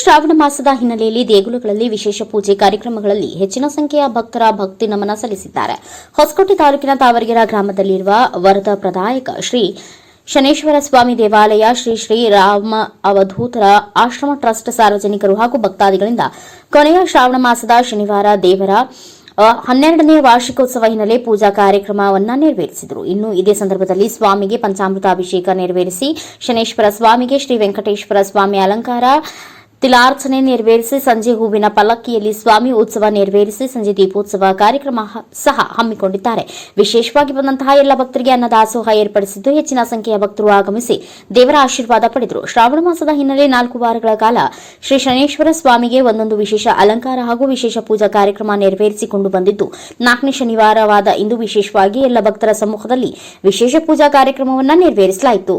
ಶ್ರಾವಣ ಮಾಸದ ಹಿನ್ನೆಲೆಯಲ್ಲಿ ದೇಗುಲಗಳಲ್ಲಿ ವಿಶೇಷ ಪೂಜೆ ಕಾರ್ಯಕ್ರಮಗಳಲ್ಲಿ ಹೆಚ್ಚಿನ ಸಂಖ್ಯೆಯ ಭಕ್ತರ ಭಕ್ತಿ ನಮನ ಸಲ್ಲಿಸಿದ್ದಾರೆ. ಹೊಸಕೋಟೆ ತಾಲೂಕಿನ ತಾವರಗೆರ ಗ್ರಾಮದಲ್ಲಿರುವ ವರದ ಪ್ರದಾಯಕ ಶ್ರೀ ಶನೇಶ್ವರ ಸ್ವಾಮಿ ದೇವಾಲಯ, ಶ್ರೀ ಶ್ರೀ ರಾಮ ಅವಧೂತರ ಆಶ್ರಮ ಟ್ರಸ್ಟ್ ಸಾರ್ವಜನಿಕರು ಹಾಗೂ ಭಕ್ತಾದಿಗಳಿಂದ ಕೊನೆಯ ಶ್ರಾವಣ ಮಾಸದ ಶನಿವಾರ ದೇವರ ಹನ್ನೆರಡನೇ ವಾರ್ಷಿಕೋತ್ಸವ ಹಿನ್ನೆಲೆ ಪೂಜಾ ಕಾರ್ಯಕ್ರಮವನ್ನು ನೆರವೇರಿಸಿದರು. ಇನ್ನು ಇದೇ ಸಂದರ್ಭದಲ್ಲಿ ಸ್ವಾಮಿಗೆ ಪಂಚಾಮೃತ ಅಭಿಷೇಕ ನೆರವೇರಿಸಿ, ಶನೇಶ್ವರ ಸ್ವಾಮಿಗೆ ಶ್ರೀ ವೆಂಕಟೇಶ್ವರ ಸ್ವಾಮಿ ಅಲಂಕಾರ ತಿಲಾರ್ಚನೆ ನೆರವೇರಿಸಿ ಸಂಜೆ ಹೂವಿನ ಪಲ್ಲಕ್ಕಿಯಲ್ಲಿ ಸ್ವಾಮಿ ಉತ್ಸವ ನೆರವೇರಿಸಿ ಸಂಜೆ ದೀಪೋತ್ಸವ ಕಾರ್ಯಕ್ರಮ ಸಹ ಹಮ್ಮಿಕೊಂಡಿದ್ದಾರೆ. ವಿಶೇಷವಾಗಿ ಬಂದಂತಹ ಎಲ್ಲ ಭಕ್ತರಿಗೆ ಅನ್ನದಾಸೋಹ ಏರ್ಪಡಿಸಿದ್ದು ಹೆಚ್ಚಿನ ಸಂಖ್ಯೆಯ ಭಕ್ತರು ಆಗಮಿಸಿ ದೇವರ ಆಶೀರ್ವಾದ ಪಡೆದರು. ಶ್ರಾವಣ ಮಾಸದ ಹಿನ್ನೆಲೆ ನಾಲ್ಕು ವಾರಗಳ ಕಾಲ ಶ್ರೀ ಶನೇಶ್ವರ ಸ್ವಾಮಿಗೆ ಒಂದೊಂದು ವಿಶೇಷ ಅಲಂಕಾರ ಹಾಗೂ ವಿಶೇಷ ಪೂಜಾ ಕಾರ್ಯಕ್ರಮ ನೆರವೇರಿಸಿಕೊಂಡು ಬಂದಿದ್ದು, ನಾಲ್ಕನೇ ಶನಿವಾರವಾದ ಇಂದು ವಿಶೇಷವಾಗಿ ಎಲ್ಲ ಭಕ್ತರ ಸಮ್ಮುಖದಲ್ಲಿ ವಿಶೇಷ ಪೂಜಾ ಕಾರ್ಯಕ್ರಮವನ್ನು ನೆರವೇರಿಸಲಾಯಿತು.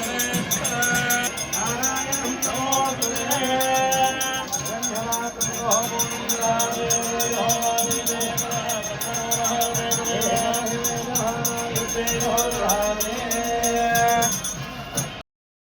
Hare